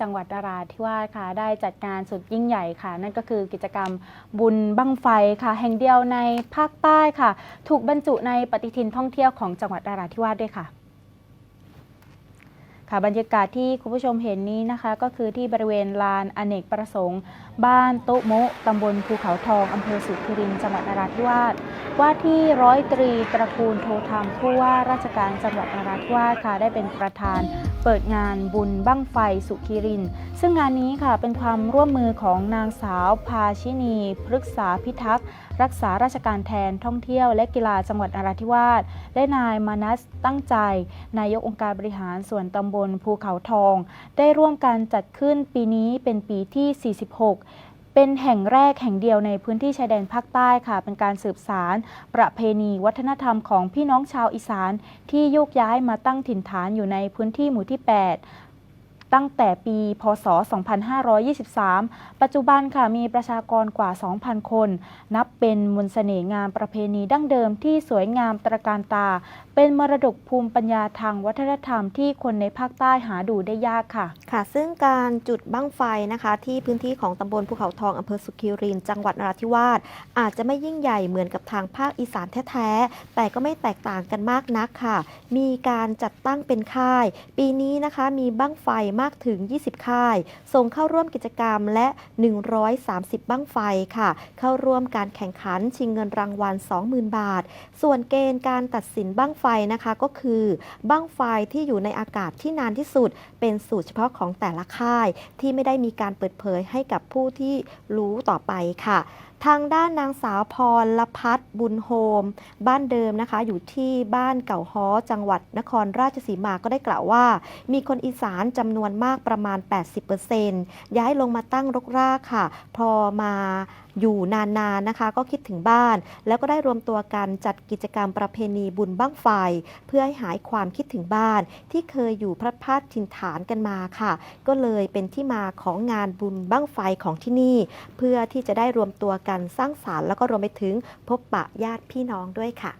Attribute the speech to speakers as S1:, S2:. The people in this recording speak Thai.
S1: จังหวัดนราธิวาสค่ะ ได้จัดงานสุดยิ่งใหญ่ค่ะ นั่นก็คือกิจกรรมบุญบั้งไฟค่ะ แห่งเดียวในภาคใต้ค่ะ ถูกบรรจุในปฏิทินท่องเที่ยวของจังหวัดนราธิวาสด้วยค่ะ ค่ะบรรยากาศที่คุณผู้ชมเห็นนี้นะคะ ก็คือที่บริเวณลานอเนกประสงค์ บ้านโต๊ะโมะตำบลภูเขาทองอำเภอสุขิรินจังหวัดนราธิวาสว่าที่ร้อยตรีตระกูลโทธรรมผู้ว่าราชการจังหวัดนราธิวาสค่ะได้เป็นประธานเปิดงานบุญบั้งไฟสุขิริน ซึ่งงานนี้ค่ะเป็นความร่วมมือของนางสาวพาชินี พฤกษาพิทักษ์ รักษาราชการแทนท่องเที่ยว และกีฬาจังหวัดนราธิวาสและนายมานัสตั้งใจ นายกองค์การบริหารส่วนตำบลภูเขาทอง ได้ร่วมกันจัดขึ้นปีนี้เป็นปีที่ 46 เป็นแห่งแรกแห่งเดียวในพื้นที่ชายแดนภาคใต้ค่ะ เป็นการสืบสาร ประเพณีวัฒนธรรมของพี่น้องชาวอีสาน ที่โยกย้ายมาตั้งถิ่นฐานอยู่ในพื้นที่หมู่ที่ 8 ตั้งแต่ปี พศ 2523 ปัจจุบันค่ะมีประชากรกว่า 2,000 คน นับเป็นมนต์เสน่ห์งามประเพณีดั้งเดิมที่สวยงามตระการตา เป็นมรดกภูมิปัญญาทางวัฒนธรรมที่คนในภาคใต้หาดูได้ยากค่ะ
S2: ค่ะ ซึ่งการจุดบั้งไฟนะคะที่พื้นที่ของตำบลภูเขาทองอำเภอสุขิริน จังหวัดนราธิวาสอาจจะไม่ยิ่งใหญ่เหมือนกับทางภาคอีสานแท้ๆ แต่ก็ไม่แตกต่างกันมากนักค่ะ มีการจัดตั้งเป็นค่าย ปีนี้นะคะมีบั้งไฟมากถึง 20 ค่าย ส่งเข้าร่วมกิจกรรมและ 130 บั้งไฟค่ะ เข้าร่วมการแข่งขันชิงเงินรางวัล 20,000 บาท ส่วนเกณฑ์การตัดสินบั้งไฟนะคะก็คือบั้งไฟที่อยู่ในอากาศที่นานที่สุด เป็นสูตรเฉพาะของแต่ละค่าย ที่ไม่ได้มีการเปิดเผยให้กับผู้ที่รู้ต่อไปค่ะทางด้านนางสาวพรลพัฒน์บุญโฮม บ้านเดิมนะคะ อยู่ที่บ้านเก่าฮ้อจังหวัดนครราชสีมาก็ได้กล่าวว่า มีคนอีสานจำนวนมากประมาณ 80%ย้ายลงมาตั้งรกรากค่ะ พอมาอยู่นานๆนะคะ ก็คิดถึงบ้าน แล้วก็ได้รวมตัวกันจัดกิจกรรมประเพณีบุญบั้งไฟ เพื่อให้หายความคิดถึงบ้าน ที่เคยอยู่พลัดพากถิ่นฐานกันมาค่ะ ก็เลยเป็นที่มาของงานบุญบั้งไฟของที่นี่ เพื่อที่จะได้รวมตัวกันสร้างสารรค์แล้วก็รวมไปถึงพบปะญาติพี่น้องด้วยค่ะ